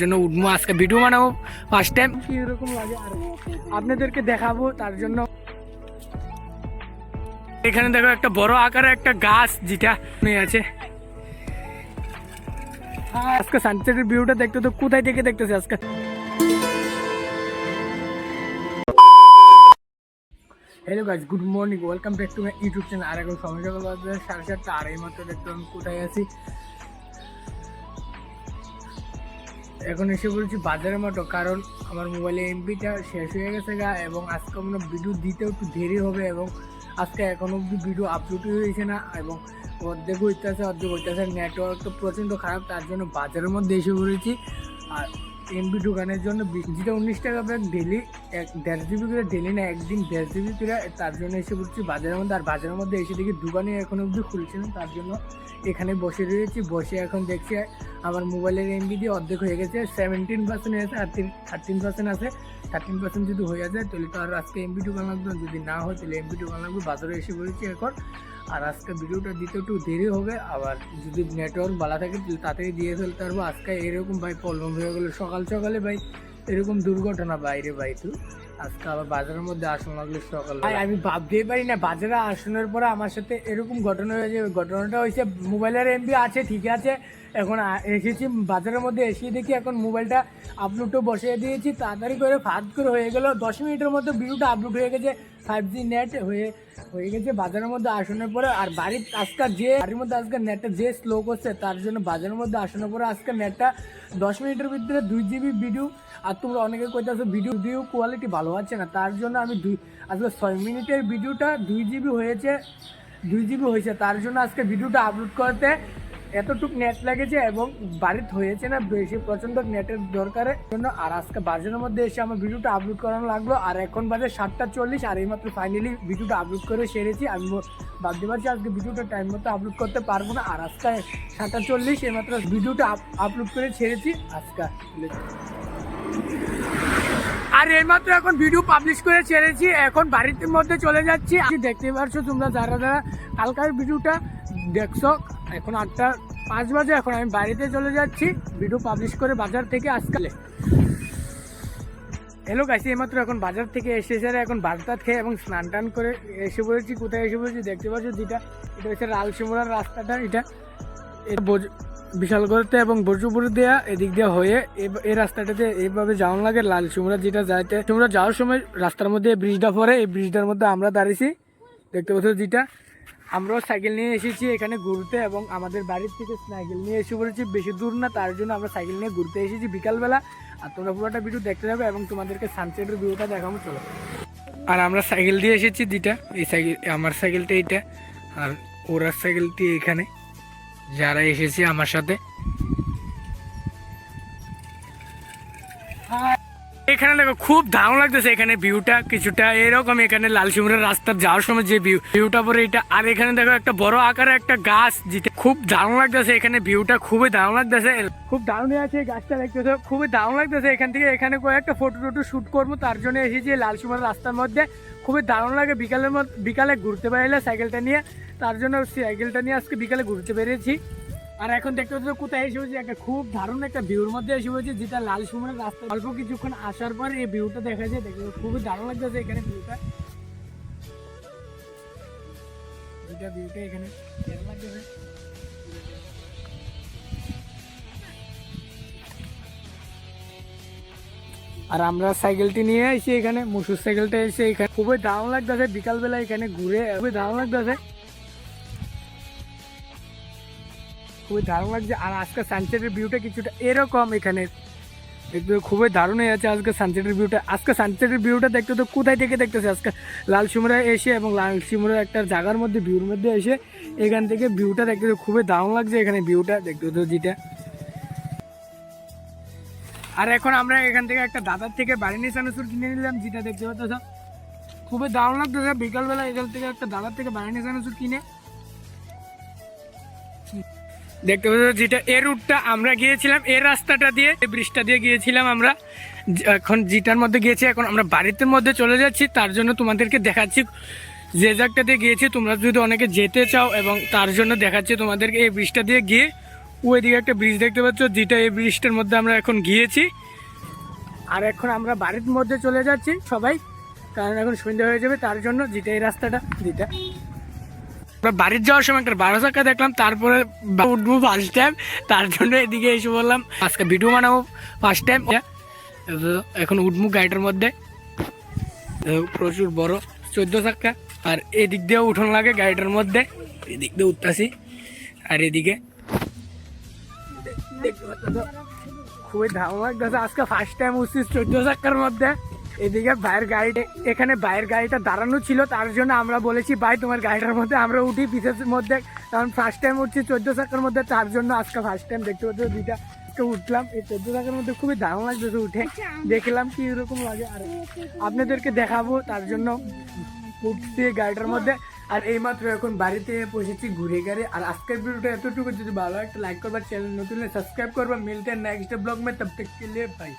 জন্য উঠবো আজকে ভিডিও বানাবো ফার্স্ট টাইম কি এরকম লাগে আর? আপনাদেরকে দেখাবো তার জন্য। এখানে দেখো একটা বড় আকারের একটা গাছ যেটা নিয়ে আছে। আজকে সানসেটের ভিউটা দেখতে তো কোথায় থেকে দেখতেছে আজকে? Hello guys good morning welcome back to my YouTube channel আর এখন সময় সকাল সাড়ে সাতটা আর এই মাত্র দেখতে আমি কোথায় আছি। এখন এসে বলছি বাজারের মতো, কারণ আমার মোবাইলে এমপিটা শেষ হয়ে গেছে গা, এবং আজকে আমরা ভিডিও দিতেও একটু দেরি হবে, এবং আজকে এখন অব্দি ভিডিও আপলোডই হয়েছে না, এবং অর্ধেক হইতেছে অর্ধেক হইতেছে নেটওয়ার্ক তো প্রচণ্ড খারাপ, তার জন্য বাজারের মধ্যে এসে পড়েছি আর এমবি দোকানের জন্য যেটা উনিশ টাকা ব্যাগ ডেলি এক দেড় জিবি করে ডেলি না, একদিন দেড় জিবি করে, তার জন্য এসে পড়ছি বাজারের মধ্যে, আর বাজারের মধ্যে এসে দেখি দোকানে এখন অবধি খুলছে না, তার জন্য এখানে বসে রয়েছি, বসে এখন দেখছি আমার মোবাইলের এমবি দিয়ে অর্ধেক হয়ে গেছে সেভেন্টিন পার্সেন্ট হয়েছে আর থার্টিন পার্সেন্ট আছে। থার্টিন পার্সেন্ট যদি হয়ে যায়, তাহলে তো আর আজকে এমবি দোকান লাগবে। যদি না হয়, তাহলে এমবি দোকান লাগবে। বাজারে এসে পড়েছি এখন, আর আজকে ভিডিওটা দিতে একটু দেরি হবে। আবার যদি নেটওয়ার্ক ভালো থাকে, তাহলে তাড়াতাড়ি দিয়ে ফেলতে পারব। আজকে এরকম ভাই প্রবলেম হয়ে গেলো সকাল সকালে ভাই। এরকম দুর্ঘটনা বাইরে ভাই, তো আজকে আবার বাজারের মধ্যে আসন লাগল সকাল। ভাই, আমি ভাবতেই পারি না, বাজারে আসনের পরে আমার সাথে এরকম ঘটনা হয়েছে, ঘটনাটা হয়েছে, মোবাইলের এমবি আছে, ঠিক আছে, এখন এসেছি, বাজারের মধ্যে এসে দেখি এখন মোবাইলটা আপলোডও বসিয়ে দিয়েছি, তাড়াতাড়ি করে ফাঁদ করে হয়ে গেল, দশ মিনিটের মধ্যে ভিডিওটা আপলোড হয়ে গেছে ফাইভ জি নেট হয়ে হয়ে গেছে। বাজারের মধ্যে আসানোর পরে আর বাড়ির আজকাল যে, বাড়ির মধ্যে আজকে নেটটা যে স্লো করছে, তার জন্য বাজারের মধ্যে আসানোর পরে আজকে নেটটা দশ মিনিটের ভিতরে দুই জিবি ভিডিও আর তোমরা অনেকে কইতেছো ভিডিও ভিডিও কোয়ালিটি ভালো আছে না, তার জন্য আমি দুই, আজকে ছয় মিনিটের ভিডিওটা দুই জিবি হয়েছে, দুই জিবি হয়েছে, তার জন্য আজকে ভিডিওটা আপলোড করতে এতটুক নেট লেগেছে এবং বাড়িতে হয়েছে না, বেশি প্রচণ্ড নেটের দরকারের জন্য আর আজকে বাজারের মধ্যে এসে আমার ভিডিওটা আপলোড করানো লাগল। আর এখন বাজে সাতটা চল্লিশ, আর এইমাত্র ফাইনালি ভিডিওটা আপলোড করে সেরেছি। আমি ভাবতে পারছি আজকে ভিডিওটা টাইম মতো আপলোড করতে পারব না। আর আজকে সাতটা চল্লিশ, এইমাত্র ভিডিওটা আপলোড করে ছেড়েছি আজকে আর এইমাত্র এখন ভিডিও পাবলিশ করে ছেড়েছি এখন বাড়িতে মধ্যে চলে যাচ্ছি। দেখতে পারছ তোমরা যারা যারা কালকার ভিডিওটা দেখছ। এখন আটটা পাঁচ বাজে, এখন আমি বাড়িতে চলে যাচ্ছি। ভিডিও পাবলিশ করে বাজার থেকে আজকালে। হ্যালো গাইছি এইমাত্র এখন বাজার থেকে এসেছে আর এখন বারতাত খেয়ে এবং স্নান টান করে এসে পড়েছি। কোথায় এসে পড়েছি দেখতে পাচ্ছ যেটা এটা হচ্ছে লালসিমুরার রাস্তাটা, এটা। এটা বিশালগড়তে এবং বর্জপুর দেয়া, এদিক দিয়ে হয়ে এই রাস্তাটাতে এইভাবে যাওয়ার লাগে। লাল সিমরা যেটা যাইতে তোমরা যাওয়ার সময় রাস্তার মধ্যে ব্রিজটা পরে এই ব্রিজটার মধ্যে আমরা দাঁড়িয়েছি। দেখতে পাচ্ছ যেটা আমরাও সাইকেল নিয়ে এসেছি এখানে ঘুরতে এবং আমাদের বাড়ির থেকে সাইকেল নিয়ে এসে পড়েছি বেশি দূর না, তার জন্য আমরা সাইকেল নিয়ে ঘুরতে এসেছি বিকালবেলা। আর তোমরা পুরোটা ভিডিও দেখতে যাবে এবং তোমাদেরকে সানসেটের ভিউটা দেখাবো, চলো। আর আমরা সাইকেল দিয়ে এসেছি যেটা এই সাইকেল, আমার সাইকেলটা এইটা আর ওরার সাইকেলটি এখানে। যারা এসেছে আমার সাথে। এখানে দেখো খুব দারুণ লাগতেছে এখানে ভিউটা কিছুটা। এরকম এখানে লাল সিমুরের রাস্তা যাওয়ার সময় যে ভিউ ভিউটা পরে এটা আর এখানে দেখো একটা বড় আকারের একটা গাছ যেটা খুব দারুণ লাগতেছে। এখানে ভিউটা খুবই দারুণ লাগতেছে। খুব দারুণ আছে গাছটা দেখতেছে। খুবই দারুণ লাগতেছে। এখান থেকে এখানে কয়েকটা ফটো টটো শুট করব। তার জন্য এসেছি লাল সিমুরের রাস্তার মধ্যে। খুবই দারুণ লাগে। বিকালের বিকালে ঘুরতে বেরোলে সাইকেলটা নিয়ে। তার জন্য সাইকেলটা নিয়ে আজকে বিকালে ঘুরতে বেরিয়েছি। আর এখন দেখতে পাচ্ছ কোথায় এসে হয়েছে একটা খুব দারুণ একটা ভিউর মধ্যে এসে হয়েছে যেটা লাল সুমনের রাস্তা। অল্প কিছুক্ষণ আসার পর এই ভিউটা দেখা যায়। দেখতে খুবই দারুণ লাগতেছে এখানে ভিউটা। ভিউটা এখানে লাগতেছে। আর আমরা সাইকেলটি নিয়ে এসে এখানে, মুসুর সাইকেলটা এসে এখানে। খুবই দারুণ লাগতেছে, বিকালবেলা এখানে ঘুরে, খুবই দারুণ লাগতেছে। খুবই দারুণ লাগছে। আর আজকে সানসেটের ভিউটা কিছুটা এরকম এখানে। দেখতে খুবই দারুণ হয়ে আছে আজকে সানসেটের ভিউটা আজকে সানসেটের ভিউটা দেখতে তো কোথায় থেকে দেখতেছে? আজকে লাল সিমরা এসে এবং লাল সিমরা একটা জায়গার মধ্যে ভিউর মধ্যে এসে এখান থেকে ভিউটা দেখতে তো খুবই দারুণ লাগছে এখানে ভিউটা দেখতে তো যেটা। আর এখন আমরা এখান থেকে একটা দাদার থেকে বাড়ি নিয়ে চানাচুর কিনে নিলাম, যেটা দেখতে পাচ্ছ। খুবই দারুণ লাগতেছে। বিকালবেলা এখান থেকে একটা দাদার থেকে বাড়ি নিয়ে চানাচুর কিনে দেখতে পাচ্ছ যেটা এই রুটটা আমরা গিয়েছিলাম এই রাস্তাটা দিয়ে এই ব্রিজটা দিয়ে গিয়েছিলাম আমরা। এখন যেটার মধ্যে গিয়েছি, এখন আমরা বাড়িতে মধ্যে চলে যাচ্ছি, তার জন্য তোমাদেরকে দেখাচ্ছি যে জায়গাটা দিয়ে গিয়েছি। তোমরা যদি অনেকে যেতে চাও এবং তার জন্য দেখাচ্ছি তোমাদেরকে, এই ব্রিজটা দিয়ে গিয়ে ওইদিকে একটা ব্রিজ দেখতে পাচ্ছ, যেটা এই ব্রিজটার মধ্যে আমরা এখন গিয়েছি। আর এখন আমরা বাড়ির মধ্যে চলে যাচ্ছি সবাই, কারণ এখন সন্ধ্যা হয়ে যাবে, তার জন্য যেটা এই রাস্তাটা, যেটা বাড়ির যাওয়ার সময় একটা বারো চাকা দেখলাম, তারপরে উঠবো ফার্স্ট টাইম তার জন্য এদিকে এসে বললাম, আজকে ভিডিও বানাবো ফার্স্ট টাইম এখন উঠবো গাড়িটার মধ্যে। প্রচুর বড়, চোদ্দ চাক্কা আর এদিক দিয়ে উঠোন লাগে গাড়িটার মধ্যে। এদিক দিয়ে উঠতেছি, আর এদিকে। খুবই ধামা লাগতেছে, আজকে ফার্স্ট টাইম উঠছি চোদ্দ চাক্কার মধ্যে। এদিকে ভাইয়ের গাড়িটা, এখানে ভাইয়ের গাড়িটা দাঁড়ানো ছিল, তার জন্য আমরা বলেছি, ভাই, তোমার গাড়িটার মধ্যে আমরা উঠি, পিসের মধ্যে। কারণ ফার্স্ট টাইম উঠছি, চোদ্দ চাকার মধ্যে, তার জন্য আজকে ফার্স্ট টাইম দেখতে পাচ্ছ, দুইটা উঠলাম। এই চোদ্দ টাকার মধ্যে খুবই দারুণ লাগতেছে উঠে। দেখলাম কি এরকম লাগে। আর আপনাদেরকে দেখাবো, তার জন্য উঠছি গাড়িটার মধ্যে। আর এইমাত্র এখন বাড়িতে বসেছি ঘুরে গাড়ি আর আজকের ভিডিওটা এতটুকু। যদি ভালো একটা লাইক করবার চ্যানেল নতুন সাবস্ক্রাইব করবা। মিলতে নেক্সট ব্লগ মে, তব তক কে লিয়ে বাই